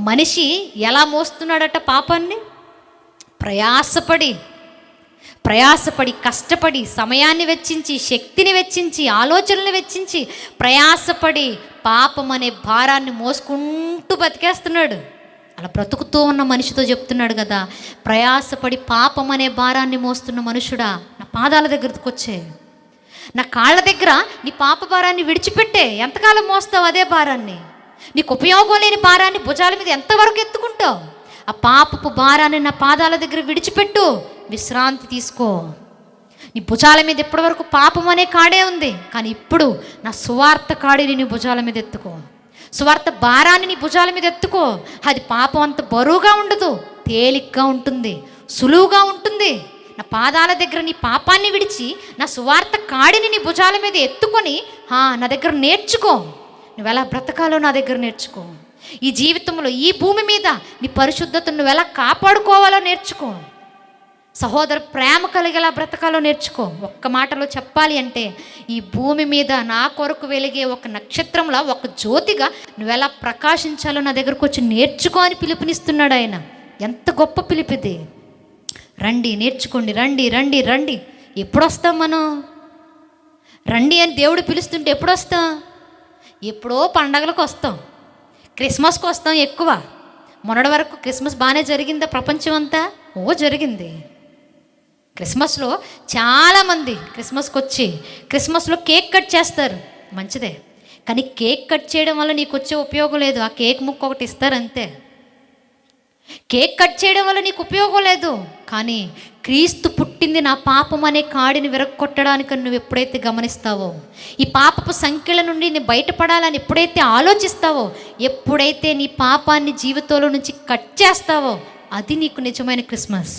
మనిషి ఎలా మోస్తున్నాడట పాపాన్ని? ప్రయాసపడి ప్రయాసపడి కష్టపడి సమయాన్ని వెచ్చించి శక్తిని వెచ్చించి ఆలోచనలు వెచ్చించి ప్రయాసపడి పాపం అనే భారాన్ని మోసుకుంటూ బతికేస్తున్నాడు. అలా బ్రతుకుతూ ఉన్న మనిషితో చెప్తున్నాడు కదా ప్రయాసపడి పాపం అనే భారాన్ని మోస్తున్న మనుషుడా నా పాదాల దగ్గరకు వచ్చే. నా కాళ్ళ దగ్గర నీ పాప భారాన్ని విడిచిపెట్టే. ఎంతకాలం మోస్తావు అదే భారాన్ని? నీకు ఉపయోగం లేని భారాన్ని భుజాల మీద ఎంతవరకు ఎత్తుకుంటావు? ఆ పాపపు భారాన్ని నా పాదాల దగ్గర విడిచిపెట్టు విశ్రాంతి తీసుకో. నీ భుజాల మీద ఇప్పటివరకు పాపం అనే కాడే ఉంది కానీ ఇప్పుడు నా సువార్త కాడిని నీ భుజాల మీద ఎత్తుకో. సువార్త భారాన్ని నీ భుజాల మీద ఎత్తుకో. అది పాపం అంత బరువుగా ఉండదు తేలిగ్గా ఉంటుంది సులువుగా ఉంటుంది. నా పాదాల దగ్గర నీ పాపాన్ని విడిచి నా సువార్త కాడిని నీ భుజాల మీద ఎత్తుకొని "హా, నా దగ్గర నేర్చుకో. నువ్వు ఎలా బ్రతకాలో నా దగ్గర నేర్చుకో. ఈ జీవితంలో ఈ భూమి మీద నీ పరిశుద్ధతను నువ్వు ఎలా కాపాడుకోవాలో నేర్చుకో. సహోదర ప్రేమ కలిగేలా బ్రతకాలో నేర్చుకో. ఒక్క మాటలో చెప్పాలి అంటే ఈ భూమి మీద నా కొరకు వెలిగే ఒక నక్షత్రంలా ఒక జ్యోతిగా నువ్వెలా ప్రకాశించాలో నా దగ్గరకు వచ్చి నేర్చుకో అని పిలుపునిస్తున్నాడు ఆయన. ఎంత గొప్ప పిలిపిది రండి నేర్చుకోండి రండి రండి రండి. ఎప్పుడొస్తాం మనం? రండి అని దేవుడు పిలుస్తుంటే ఎప్పుడొస్తాం? ఎప్పుడో పండగలకు వస్తాం. క్రిస్మస్కి వస్తాం ఎక్కువ. మొన్నటి వరకు క్రిస్మస్ బాగానే జరిగిందా ప్రపంచం అంతా ఓ జరిగింది. క్రిస్మస్లో చాలామంది క్రిస్మస్కి వచ్చి క్రిస్మస్లో కేక్ కట్ చేస్తారు. మంచిదే. కానీ కేక్ కట్ చేయడం వల్ల నీకు వచ్చే ఉపయోగం లేదు. ఆ కేక్ ముక్క ఒకటి ఇస్తారు అంతే కేక్ కట్ చేయడం వల్ల నీకు ఉపయోగం లేదు. కానీ క్రీస్తు పుట్టింది నా పాపం అనే కాడిని విరగొట్టడానికి నువ్వు ఎప్పుడైతే గమనిస్తావో ఈ పాపపు సంఖ్యల నుండి నీ బయటపడాలని ఎప్పుడైతే ఆలోచిస్తావో ఎప్పుడైతే నీ పాపాన్ని జీవితంలో నుంచి కట్ చేస్తావో అది నీకు నిజమైన క్రిస్మస్.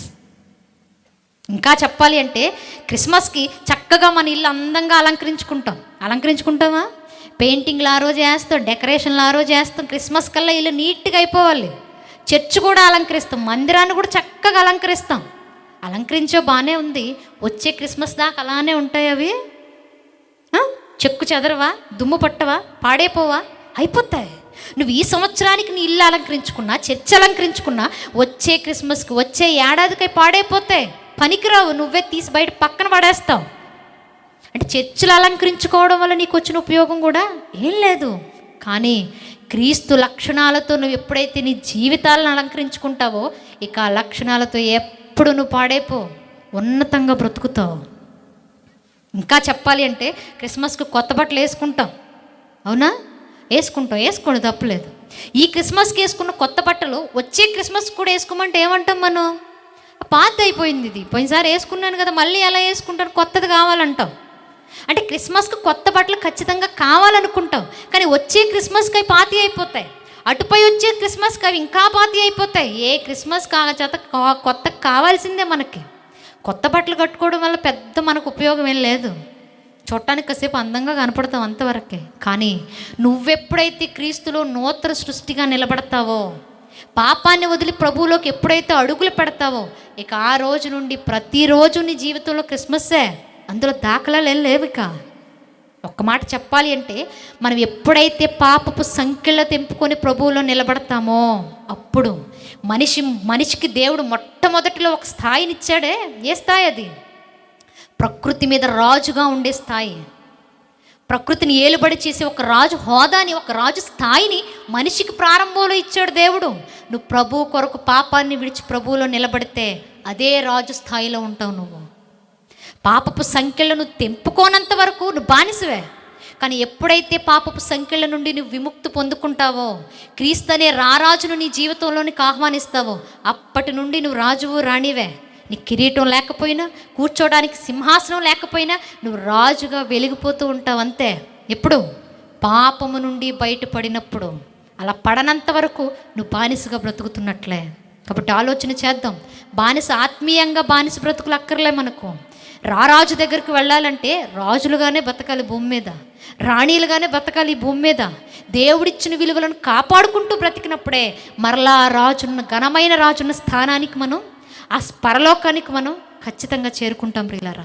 ఇంకా చెప్పాలి అంటే క్రిస్మస్కి చక్కగా మన ఇల్లు అందంగా అలంకరించుకుంటాం. అలంకరించుకుంటామా? పెయింటింగ్లు ఆ రోజు వేస్తాం డెకరేషన్లు ఆ రోజు వేస్తాం క్రిస్మస్ కల్లా ఇల్లు నీట్గా అయిపోవాలి. చర్చ్ కూడా అలంకరిస్తాం మందిరాన్ని కూడా చక్కగా అలంకరిస్తాం. అలంకరించే బాగానే ఉంది. వచ్చే క్రిస్మస్ దాకా అలానే ఉంటాయి అవి. చెక్కు చెదరవా? దుమ్ము పట్టవా? పాడైపోవా? అయిపోతాయి. నువ్వు ఈ సంవత్సరానికి నీ ఇల్లు అలంకరించుకున్నా చర్చ్ అలంకరించుకున్నా వచ్చే క్రిస్మస్కి వచ్చే ఏడాదికై పాడైపోతాయి. పనికిరావు. నువ్వే తీసి బయట పక్కన పడేస్తావు. అంటే చర్చిలు అలంకరించుకోవడం వల్ల నీకు వచ్చిన ఉపయోగం కూడా ఏం లేదు. కానీ క్రీస్తు లక్షణాలతో నువ్వు ఎప్పుడైతే నీ జీవితాలను అలంకరించుకుంటావో ఇక ఆ లక్షణాలతో ఎప్పుడు నువ్వు పాడైపో ఉన్నతంగా బ్రతుకుతావు. ఇంకా చెప్పాలి అంటే క్రిస్మస్కి కొత్త బట్టలు వేసుకుంటాం. అవునా? వేసుకుంటాం. వేసుకోండి తప్పులేదు ఈ క్రిస్మస్కి వేసుకున్న కొత్త బట్టలు వచ్చే క్రిస్మస్ కూడా వేసుకోమంటే ఏమంటాం మనం? పాత అయిపోయింది ఇది. పోయినసారి వేసుకున్నాను కదా మళ్ళీ ఎలా వేసుకుంటాను కొత్తది కావాలంటాం. అంటే క్రిస్మస్కి కొత్త బట్టలు ఖచ్చితంగా కావాలనుకుంటాం కానీ వచ్చే క్రిస్మస్కి అవి పాతి అయిపోతాయి. అటుపై వచ్చే క్రిస్మస్కి అవి ఇంకా పాతి అయిపోతాయి. ఏ క్రిస్మస్ కా చేత కొత్త కావాల్సిందే మనకి. కొత్త బట్టలు కట్టుకోవడం వల్ల పెద్ద మనకు ఉపయోగం ఏం లేదు. చూడటానికి కాసేపు అందంగా కనపడతాం అంతవరకే. కానీ నువ్వెప్పుడైతే క్రీస్తులో నూతన సృష్టిగా నిలబడతావో పాపాన్ని వదిలి ప్రభువులోకి ఎప్పుడైతే అడుగులు పెడతావో ఇక ఆ రోజు నుండి ప్రతిరోజు నీ జీవితంలో క్రిస్మస్సే. అందులో దాఖలాలు ఏం లేవు ఇక. ఒక్క మాట చెప్పాలి అంటే మనం ఎప్పుడైతే పాపపు సంఖ్యలో తెంపుకొని ప్రభువులో నిలబడతామో అప్పుడు మనిషి మనిషికి దేవుడు మొట్టమొదటిలో ఒక స్థాయిని ఇచ్చాడే. ఏ స్థాయి అది? ప్రకృతి మీద రాజుగా ఉండే స్థాయి. ప్రకృతిని ఏలుబడి చేసే ఒక రాజు హోదాని ఒక రాజు స్థాయిని మనిషికి ప్రారంభంలో ఇచ్చాడు దేవుడు. నువ్వు ప్రభువు కొరకు పాపాన్ని విడిచి ప్రభువులో నిలబడితే అదే రాజు స్థాయిలో ఉంటావు నువ్వు. పాపపు సంఖ్యలను తెంపుకోనంత వరకు నువ్వు బానిసవే. కానీ ఎప్పుడైతే పాపపు సంఖ్యల నుండి నువ్వు విముక్తి పొందుకుంటావో క్రీస్తు అనే రారాజును నీ జీవితంలోనికి ఆహ్వానిస్తావో అప్పటి నుండి నువ్వు రాజువు రాణివే. నీ కిరీటం లేకపోయినా కూర్చోడానికి సింహాసనం లేకపోయినా నువ్వు రాజుగా వెలిగిపోతూ ఉంటావు అంతే. ఎప్పుడు? పాపము నుండి బయటపడినప్పుడు. అలా పడనంత వరకు నువ్వు బానిసగా బ్రతుకుతున్నట్లే. కాబట్టి ఆలోచన చేద్దాం. బానిస ఆత్మీయంగా బానిస బ్రతుకులు అక్కర్లే మనకు. రారాజు దగ్గరికి వెళ్ళాలంటే రాజులుగానే బతకాలి భూమి మీద రాణీలుగానే బతకాలి ఈ భూమి మీద. దేవుడిచ్చిన విలువలను కాపాడుకుంటూ బ్రతికినప్పుడే మరలా రాజున్న ఘనమైన రాజున్న స్థానానికి మనం ఆ పరలోకానికి మనం ఖచ్చితంగా చేరుకుంటాం ప్రియులారా.